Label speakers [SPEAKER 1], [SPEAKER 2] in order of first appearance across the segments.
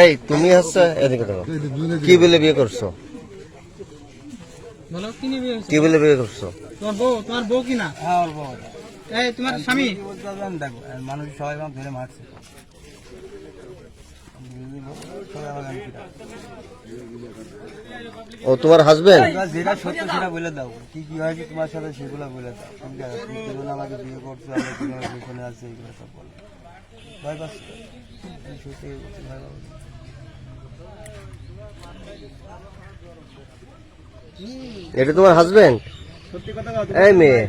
[SPEAKER 1] এই তুমি হচ্ছে এদিকে দেখো। কি বলে বিয়ে করছ?
[SPEAKER 2] কি
[SPEAKER 1] বলে বিয়ে করছ?
[SPEAKER 2] তোমার বউ তোমার বউ কি না?
[SPEAKER 3] হ্যাঁ ওর বউ।
[SPEAKER 2] এই তোমার স্বামী?
[SPEAKER 3] দেখো মানুষ সবাই ধরে মারছে সবাই আমাকে আমি পিটায়।
[SPEAKER 1] ও তোমার হাজবেন্ড
[SPEAKER 3] যেটা সত্য সেটা বলে দাও। কি কি হয়েছে তোমার সাথে সেগুলো বলে দাও। তুমি আমাকে বিয়ে করছ আমরা কীভাবে পেছনে আছে এগুলো সব বলো। ভয় পাচ্ছি? সত্যি ভয়।
[SPEAKER 1] এটা তোমার হাজবেন্ড
[SPEAKER 3] সত্যি কথা
[SPEAKER 1] এই মেয়ে।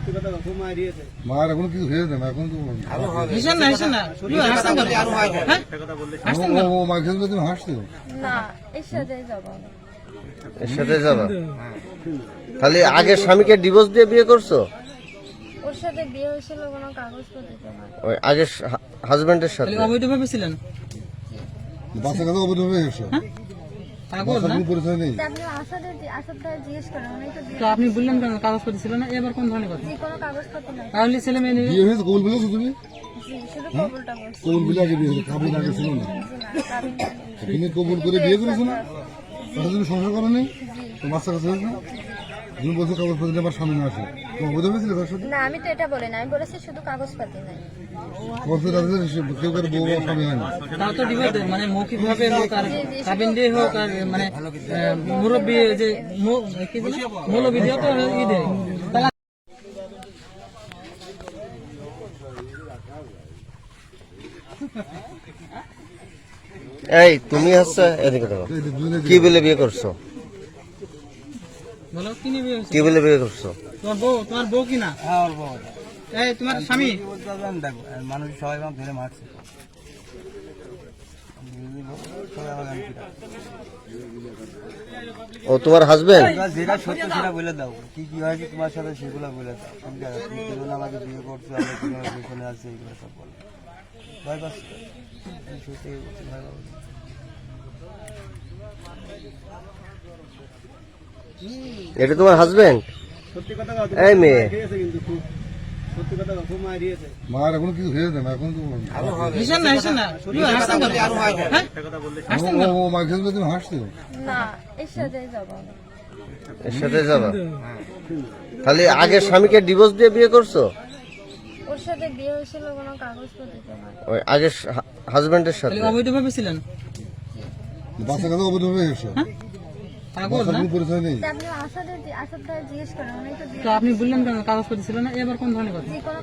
[SPEAKER 3] সত্যি কথা খুব মার দিয়েছে
[SPEAKER 4] মার এখন কিছু হয়ে যাবে এখন তো
[SPEAKER 2] হিসেন না। হিসেন না কেন?
[SPEAKER 4] ও তুমি হাসছো?
[SPEAKER 5] না এর সাথে যাব
[SPEAKER 1] এর সাথে যাবা তাহলে আগের স্বামীকে ডিভোর্স দিয়ে বিয়ে করছ?
[SPEAKER 5] ওর সাথে বিয়ে হয়েছিল কোনো কাগজপত্র জমা
[SPEAKER 1] ওই আগের হাজবেন্ডের সাথে?
[SPEAKER 2] তাহলে অবৈধভাবে ছিলেন?
[SPEAKER 4] বাচ্চা কাছে অবৈধ হয়ে?
[SPEAKER 5] তা আপনি আসাদের আসাদ ভাই জিজ্ঞেস করেন উনি তো
[SPEAKER 2] তো আপনি বললেন কেন কাগজপত্র ছিল না? এবার কোন ধরনের কথা?
[SPEAKER 5] জি কোনো কাগজপত্র নাই।
[SPEAKER 2] তাহলে ছেলে মেয়ে
[SPEAKER 4] বিয়ে হয়েছে কবুল বলেছ তুমি? বলে আগে বিয়ে আগে ছিল না। তুমি কবুল করে বিয়ে করেছ না? তুমি সংসার করো নি? তোমার বাচ্চা কাছে তুমি বলছো কাগজ পত্র আমার স্বামী না অবৈধ হয়েছিল তার সাথে?
[SPEAKER 5] না আমি তো এটা বলি না আমি বলেছি শুধু কাগজপাতি নাই
[SPEAKER 4] কাগজ পত্র তাদের কেউ করে বউ বা স্বামী হয় না।
[SPEAKER 2] তাও তো ডিভোর্স মানে মৌখিক হোক আর কাবিন দিয়ে হোক আর মানে মুরব্বী যে মু- কি বলে? মৌলবী দিয়েও তো ই দেয়।
[SPEAKER 1] এই তুমি হচ্ছে এদিকে কি বলে বিয়ে করছ?
[SPEAKER 2] বলো কি নিয়ে বিয়ে হয়েছে?
[SPEAKER 1] কি বলে বিয়ে করছ?
[SPEAKER 2] তোমার বউ তোমার বউ কি না
[SPEAKER 3] হ্যাঁ ওর বউ।
[SPEAKER 2] এই তোমার স্বামী?
[SPEAKER 3] দেখো মানুষ সবাই আমাকে ধরে মারছে।
[SPEAKER 1] ও তোমার হাজবেন্ড
[SPEAKER 3] যেটা সত্য সেটা বলে দাও। কি কি হয়েছে তোমার সাথে সেগুলো বলে দাও। তুমি আমাকে বিয়ে করছ আমরা কীভাবে পেছনে আছে এগুলো সব বলো। ভয় পাচ্ছি সত্যি ভয় পাচ্ছি।
[SPEAKER 1] এটা তোমার হাজবেন্ড
[SPEAKER 3] সত্যি কথা কথা
[SPEAKER 1] এই মেয়ে।
[SPEAKER 3] দিয়েছে কিন্তু খুব। সত্যি কথা খুব মার
[SPEAKER 4] এখন কিছু হয়ে যাবে এখন তো
[SPEAKER 2] হিসেন না হিসেন না তুমি হাসতেন কেন?
[SPEAKER 4] ও
[SPEAKER 2] কেন?
[SPEAKER 4] ও তুমি হাসছো?
[SPEAKER 5] না এর সাথে যাব
[SPEAKER 1] এর সাথে যাবা? তাহলে আগের স্বামীকে ডিভোর্স দিয়ে বিয়ে করছ?
[SPEAKER 5] ওর সাথে বিয়ে হয়েছিল কোনো কাগজপত্র জমা
[SPEAKER 1] ওই আগের হাজবেন্ডের সাথে?
[SPEAKER 2] তাহলে অবৈধভাবে ছিলেন?
[SPEAKER 5] আপনি
[SPEAKER 2] বললেন কেন কাগজপত্র ছিল না? এবার কোন ধরনের কথা?
[SPEAKER 5] জি কোনো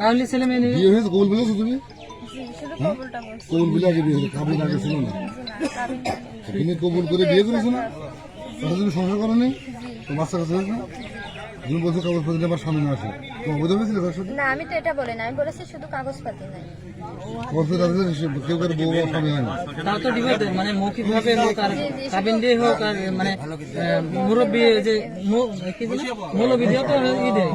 [SPEAKER 2] তাহলে ছেলে মেয়ে নিয়ে
[SPEAKER 4] বিয়ে হয়েছে কবুল বলেছ তুমি?
[SPEAKER 5] শুধু কবুলটা
[SPEAKER 4] কবুল বলে আগে বিয়ে হয়েছে? আগে ছিল না?
[SPEAKER 5] না
[SPEAKER 4] তুমি কবুল করে বিয়ে করেছ না? তুমি সংসার করো নি তো বাচ্চা কাছে হয়েছে তুমি বলছো কাগজপত্র আমার স্বামী না আসে তুমি অবৈধ হয়েছিল সাথে?
[SPEAKER 5] না আমি তো এটা বলি না আমি বলেছি শুধু কাগজপাতি নাই।
[SPEAKER 4] কাগজ পত্র কেউ করে বউ বা স্বামী হয় না
[SPEAKER 2] তাও তো ডিভোর্স মানে মৌখিকভাবে হোক আর কাবিন দিয়ে হোক আর মানে মুরব্বী যে মৌলবী দিয়েও তো ই দেয়।